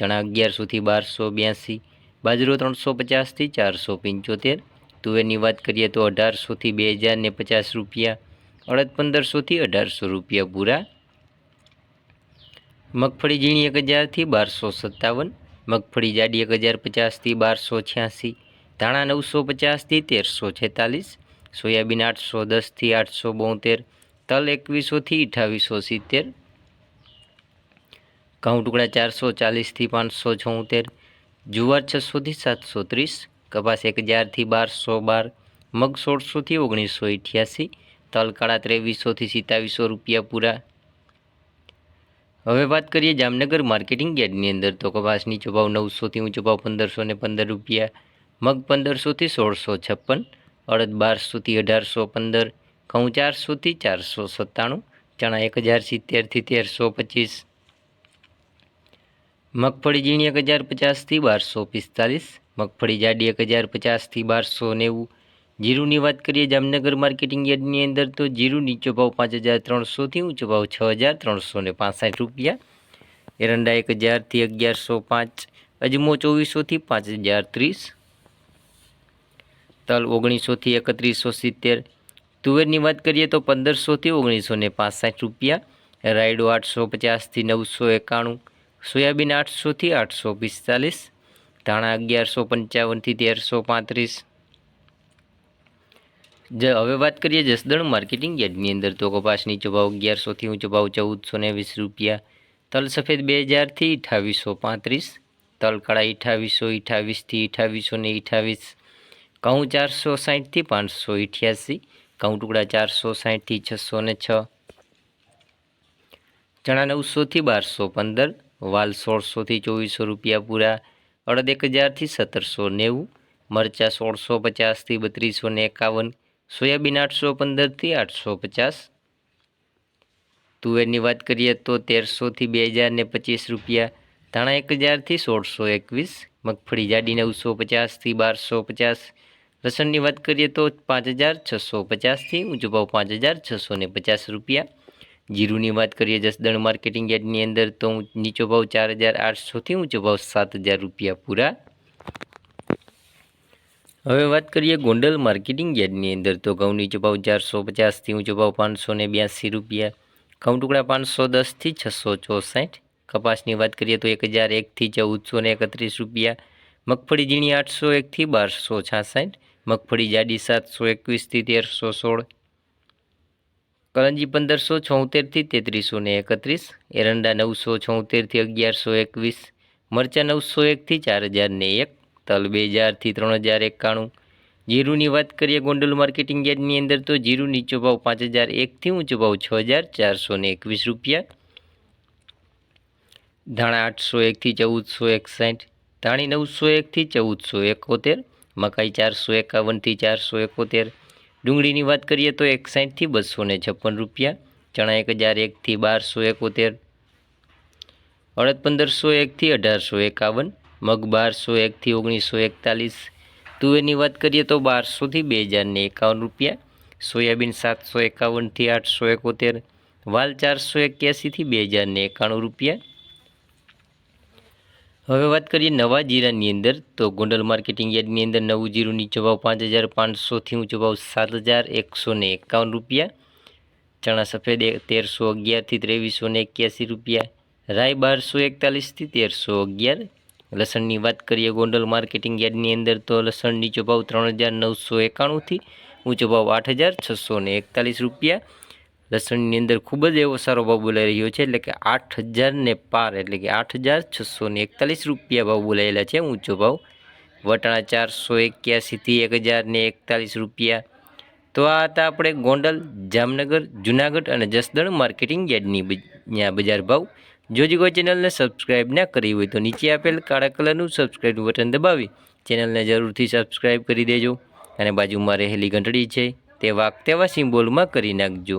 ચણા અગિયારસોથી બારસો બ્યાસી, બાજરો ત્રણસો પચાસથી ચારસો પંચોતેર. તુવેરની વાત કરીએ તો અઢારસોથી બે હજાર ને પચાસ રૂપિયા, અડદ પંદરસોથી અઢારસો રૂપિયા પૂરા. મગફળી ઝીણી એક હજારથી બારસો સત્તાવન, મગફળી જાડી એક હજાર પચાસથી બારસો છ્યાસી, ધાણા નવસો પચાસથી તેરસો છેતાલીસ, સોયાબીન આઠસો દસથી આઠસો બોતેર, તલ એકવીસોથી અઠાવીસો સિત્તેર ઘઉં ટુકડા ચારસો ચાલીસથી પાંચસો છોતેર, જુવાર છસોથી સાતસો ત્રીસ, કપાસ એક હજારથી બારસો બાર, મગ સોળસોથી ઓગણીસો અઠ્યાસી તલ કાળા ત્રેવીસોથી સિત્તાવીસો રૂપિયા પૂરા. હવે વાત કરીએ જામનગર માર્કેટિંગ યાર્ડની અંદર તો કપાસની ચોભાવ નવસોથી ઊંચો ભાવ પંદરસો ને પંદર રૂપિયા, મગ પંદરસોથી સોળસો છપ્પન, અડદ બારસોથી અઢારસો પંદર, ઘઉં ચારસોથી ચારસો સત્તાણું, ચણા એક હજાર સિત્તેરથી તેરસો પચીસ મગફળી ઝીણી એક હજાર પચાસથી બારસો પિસ્તાલીસ, મગફળી જાડી એક હજાર પચાસથી બારસો નેવું. જીરુની વાત કરીએ જામનગર માર્કેટિંગ યાર્ડની અંદર તો જીરું નીચો ભાવ પાંચ હજાર ત્રણસોથી ઊંચો ભાવ છ હજાર ત્રણસો ને પાંસઠ રૂપિયા. એરંડા એક હજારથી અગિયારસો પાંચ, અજમો ચોવીસોથી પાંચ હજાર ત્રીસ. તલ ઓગણીસોથી એકત્રીસો સિત્તેર. તુવેરની વાત કરીએ તો પંદરસોથી ઓગણીસો ને પાંસઠ રૂપિયા. રાયડો આઠસો પચાસથી નવસો એકાણું. સોયાબીન આઠસોથી આઠસો પિસ્તાલીસ, ધાણા અગિયારસો પંચાવનથી તેરસો પાંત્રીસ. જ, હવે વાત કરીએ જસદણ માર્કેટિંગ યાર્ડની અંદર. તો કપાસ નીચો ભાવ અગિયારસોથી ઊંચો ભાવ ચૌદસો ને વીસ રૂપિયા. તલ સફેદ બે હજારથી અઠાવીસો પાંત્રીસ. તલ કળા અઠાવીસો અઠાવીસથી અઠાવીસો ને અઠાવીસ. ઘઉં ચારસો સાહીઠથી પાંચસો અઠ્યાસી. ઘઉં ટુકડા ચારસો સાહીઠથી છસો ને છ. ચણા નવસોથી બારસો પંદર. વાલ સોળસોથી ચોવીસો રૂપિયા પૂરા અડદ એક હજારથી સત્તરસો નેવું, મરચાં સોળસો પચાસથી બત્રીસો ને એકાવન, સોયાબીન આઠસો પંદરથી આઠસો પચાસ. તુવેરની વાત કરીએ તો તેરસોથી બે હજાર ને પચીસ રૂપિયા, ધાણા એક હજારથી સોળસો એકવીસ, મગફળી જાડી નવસો પચાસથી બારસો પચાસ. લસણની વાત કરીએ તો પાંચ હજાર છસો પચાસથી, ઊંચો ભાવ પાંચ હજાર છસો ને પચાસ રૂપિયા. જીરુની વાત કરીએ, જસદણ માર્કેટિંગ યાર્ડની અંદર તો નીચો ભાવ ચાર હજાર આઠસોથી ઊંચો ભાવ સાત હજાર રૂપિયા પૂરા. હવે વાત કરીએ ગોંડલ માર્કેટિંગ યાર્ડની અંદર તો ઘઉં નીચો ભાવ ચારસો પચાસથી ઊંચો ભાવ પાંચસો ને બ્યાસી રૂપિયા. ઘઉં ટુકડા પાંચસો દસથી છસો ચોસઠ. કપાસની વાત કરીએ તો એક હજાર એકથી ચૌદસો ને એકત્રીસ રૂપિયા. મગફળી ઝીણી આઠસો એકથી બારસો છાસઠ. મગફળી જાડી સાતસો એકવીસથી તેરસો સોળ. કરંજી પંદરસો છોતેરથી તેત્રીસો ને એકત્રીસ, એરંડા નવસો છોતેરથી અગિયારસો એકવીસ, મરચાં નવસો એકથી ચાર હજાર ને એક, તલ બે હજારથી ત્રણ હજાર એકાણું. જીરુની વાત કરીએ ગોંડલ માર્કેટિંગ યાર્ડની અંદર તો જીરું નીચો ભાવ પાંચ હજાર એકથી ઊંચો ભાવ છ હજાર ચારસો ને એકવીસ રૂપિયા. ધાણા આઠસો એકથી ચૌદસો એકસાઠ, ધાણી નવસો એકથી ચૌદસો એકોતેર, મકાઈ ચારસો એકાવનથી ચારસો એકોતેર ડુંગળીની વાત કરીએ તો એકસાઠથી બસો ને છપ્પન રૂપિયા, ચણા એક હજાર એકથી બારસો એકોતેર, અડદ પંદરસો એકથી અઢારસો એકાવન, મગ બારસો એકથી ઓગણીસો એકતાલીસ. તુવેરની વાત કરીએ તો બારસોથી બે હજારને એકાવન રૂપિયા, સોયાબીન સાતસો એકાવનથી આઠસો એકોતેર, વાલ ચારસો એક્યાસીથી બે હજારને એકાણું રૂપિયા હવે વાત કરીએ નવા જીરાની અંદર, તો ગોંડલ માર્કેટિંગ યાર્ડની અંદર નવું જીરું નીચો ભાવ પાંચ હજાર પાંચસોથી ઊંચો ભાવ સાત હજાર એકસો ને એકાવન રૂપિયા, ચણા સફેદ તેરસો અગિયારથી ત્રેવીસો ને એક્યાસી રૂપિયા રાય બારસો એકતાલીસથી તેરસો અગિયાર. લસણની વાત કરીએ ગોંડલ માર્કેટિંગ યાર્ડની અંદર, તો લસણ નીચો ભાવ ત્રણ હજાર નવસો એકાણુંથી ઊંચો ભાવ આઠ હજાર છસો એકતાલીસ રૂપિયા લસણની અંદર ખૂબ જ એવો સારો ભાવ બોલાઈ રહ્યો છે, એટલે કે આઠ હજારને પાર, એટલે કે આઠ હજાર છસો ને એકતાલીસ રૂપિયા ભાવ બોલાયેલા છે, ઊંચો ભાવ. વટાણા ચારસો એક્યાસીથી એક હજારને એકતાલીસ રૂપિયા. તો આ હતા આપણે ગોંડલ, જામનગર, જુનાગઢ અને જસદણ માર્કેટિંગ યાર્ડની બજાર ભાવ. જે કોઈ ચેનલને સબસ્ક્રાઈબ ના કરી હોય તો નીચે આપેલ કાળા કલરનું સબસ્ક્રાઈબ બટન દબાવી, ચેનલને જરૂરથી સબસ્ક્રાઈબ કરી દેજો અને બાજુમાં રહેલી ઘંટડી છે તે વાક તેવા સિમ્બોલમાં કરી નાખજો.